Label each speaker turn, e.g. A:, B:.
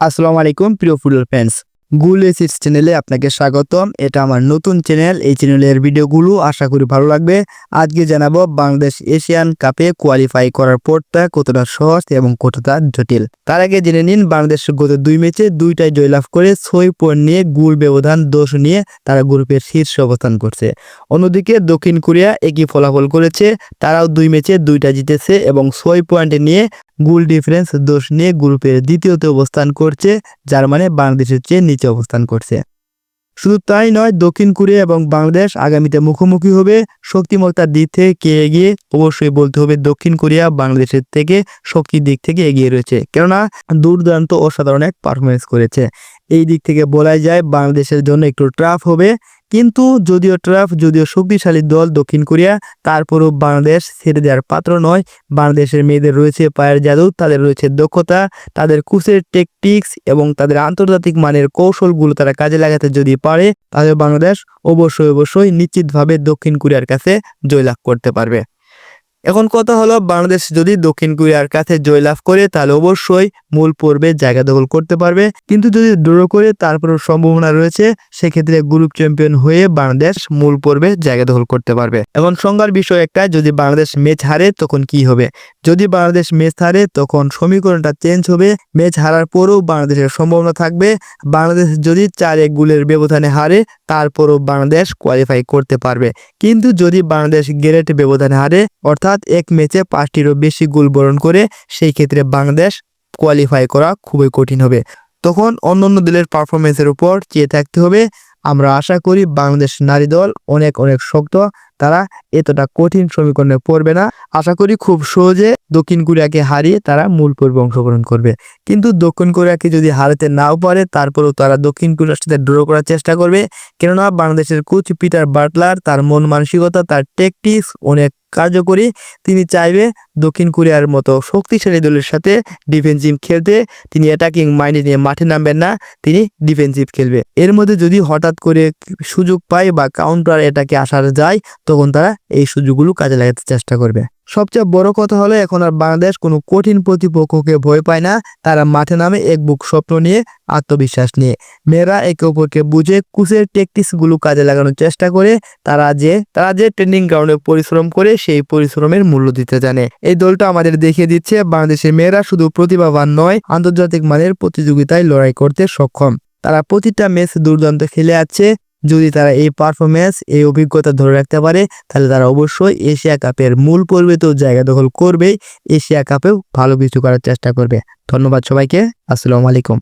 A: আসসালামু আলাইকুম, প্রিয় ফুটবল ফ্যান্স গুল এসিস চ্যানেলে আপনাকে স্বাগতম। এটা আমার নতুন চ্যানেল এই চ্যানেলের ভিডিওগুলো আশা করি ভালো লাগবে। আজকে জানাব বাংলাদেশ এশিয়ান কাপে কোয়ালিফাই করার পরটা কতটা সহজ এবং কতটা জটিল। তার আগে জেনে নিন, বাংলাদেশ গত দুই ম্যাচে দুইটাই জয়লাভ করে ছয় পয়েন্ট নিয়ে গুল ব্যবধান দোষ নিয়ে তারা গ্রুপের শীর্ষে অবস্থান করছে। অন্যদিকে দক্ষিণ কোরিয়া একই ফলাফল করেছে। তারাও দুই ম্যাচে দুইটা জিতেছে এবং ছয় পয়েন্ট নিয়ে গোল ডিফারেন্স দোষ নিয়ে গ্রুপের দ্বিতীয়তে অবস্থান করছে, যার মানে বাংলাদেশের চেয়ে নিচে অবস্থান করছে। শুধু তাই নয়, দক্ষিণ কোরিয়া এবং বাংলাদেশ আগামীতে মুখোমুখি হবে। শক্তিমত্তার দিক থেকে কে এগিয়ে, অবশ্যই বলতে হবে দক্ষিণ কোরিয়া বাংলাদেশের থেকে শক্তির দিক থেকে এগিয়ে রয়েছে। কেননা দুর্দান্ত অসাধারণ এক পারফরমেন্স করেছে। এই দিক থেকে বলাই যায় বাংলাদেশের জন্য একটু ট্রাফ হবে। কিন্তু যদিও ট্রাফ যদিও শক্তিশালী দল দক্ষিণ কোরিয়া, তারপরও বাংলাদেশ ছেড়ে দেওয়ার পাত্র নয়। বাংলাদেশের মেয়েদের রয়েছে পায়ের জাদু, তাদের রয়েছে দক্ষতা, তাদের কুচের টেকটিক্স এবং তাদের আন্তর্জাতিক মানের কৌশলগুলো তারা কাজে লাগাতে যদি পারে, তাহলে বাংলাদেশ অবশ্যই অবশ্যই নিশ্চিতভাবে দক্ষিণ কোরিয়ার কাছে জয়লাভ করতে পারবে। এখন কথা হলো, বাংলাদেশ যদি দক্ষিণ কোরিয়ার কাছে জয়লাভ করে, তাহলে অবশ্যই মূল পর্বে জায়গা দখল করতে পারবে। কিন্তু যদি ড্র করে তারপরেও সম্ভাবনা রয়েছে, সেক্ষেত্রে গ্রুপ চ্যাম্পিয়ন হয়ে বাংলাদেশ মূল পর্বে জায়গা দখল করতে পারবে। এখন সংজ্ঞার বিষয় একটা, যদি বাংলাদেশ ম্যাচ হারে, তখন কি হবে? যদি বাংলাদেশ ম্যাচ হারে, তখন সমীকরণটা চেঞ্জ হবে। ম্যাচ হারার পরেও বাংলাদেশের সম্ভাবনা থাকবে। বাংলাদেশ যদি চার এক গোলের ব্যবধানে হারে তারপরও বাংলাদেশ কোয়ালিফাই করতে পারবে। কিন্তু যদি বাংলাদেশ গ্রেট ব্যবধানে হারে, অর্থাৎ এক ম্যাচে পাঁচটিরও বেশি গোল বরণ করে, সেই ক্ষেত্রে বাংলাদেশ কোয়ালিফাই করা খুবই কঠিন হবে। তখন অন্যান্য দলের পারফরমেন্সের উপর চেয়ে থাকতে হবে। আমরা আশা করি বাংলাদেশ নারী দল অনেক অনেক শক্ত। তারা এতটা কঠিন সমীকরণে পড়বে না। আশা করি খুব সহজে দক্ষিণ কোরিয়াকে হারিয়ে তারা মূল পর্বে অংশগ্রহণ করবে। কিন্তু দক্ষিণ কোরিয়াকে যদি হারাতে নাও পারে, তারপরেও তারা দক্ষিণ কোরিয়ার সাথে ড্র করার চেষ্টা করবে। কেননা বাংলাদেশের কোচ পিটার বাটলার তার মন মানসিকতা, তার টেকটিক্স অনেক কার্যকরী। তিনি চাইবে দক্ষিণ কোরিয়ার মতো শক্তিশালী দলের সাথে ডিফেন্সিভ খেলতে। তিনি অ্যাটাকিং মাইন্ডে নিয়ে মাঠে নামবেন না, তিনি ডিফেন্সিভ খেলবে। এর মধ্যে যদি হঠাৎ করে সুযোগ পায় বা কাউন্টার এটাকে আসার যায়, তখন তারা এই সুযোগগুলো কাজে লাগাতে চেষ্টা করবে। সবচেয়ে বড় কথা হলো এখন আর বাংলাদেশ কোনো কঠিন প্রতিপক্ষকে ভয় পায় না। তারা মাঠে নামে এক বুক স্বপ্ন নিয়ে, আত্মবিশ্বাস নিয়ে। মেয়েরা একে অপরকে বুঝে, কুচের টেকটিক্সগুলো কাজে লাগানোর চেষ্টা করে। তারা যে তারা যে ট্রেনিং গ্রাউন্ডে পরিশ্রম করে, সেই পরিশ্রমের মূল্য দিতে জানে। এই দলটা আমাদের দেখিয়ে দিচ্ছে, বাংলাদেশের মেয়েরা শুধু প্রতিভাবান নয়, আন্তর্জাতিক মানের প্রতিযোগিতায় লড়াই করতে সক্ষম। তারা প্রতিটা ম্যাচ দুর্দান্ত খেলে আছে। যদি তারা এই পারফরমেন্স এই অভিজ্ঞতা ধরে রাখতে পারে, তাহলে তারা অবশ্যই এশিয়া কাপের মূল পর্বে তো জায়গা দখল করবে এশিয়া কাপেও ভালো কিছু করার চেষ্টা করবে। ধন্যবাদ সবাইকে। আসসালামু আলাইকুম।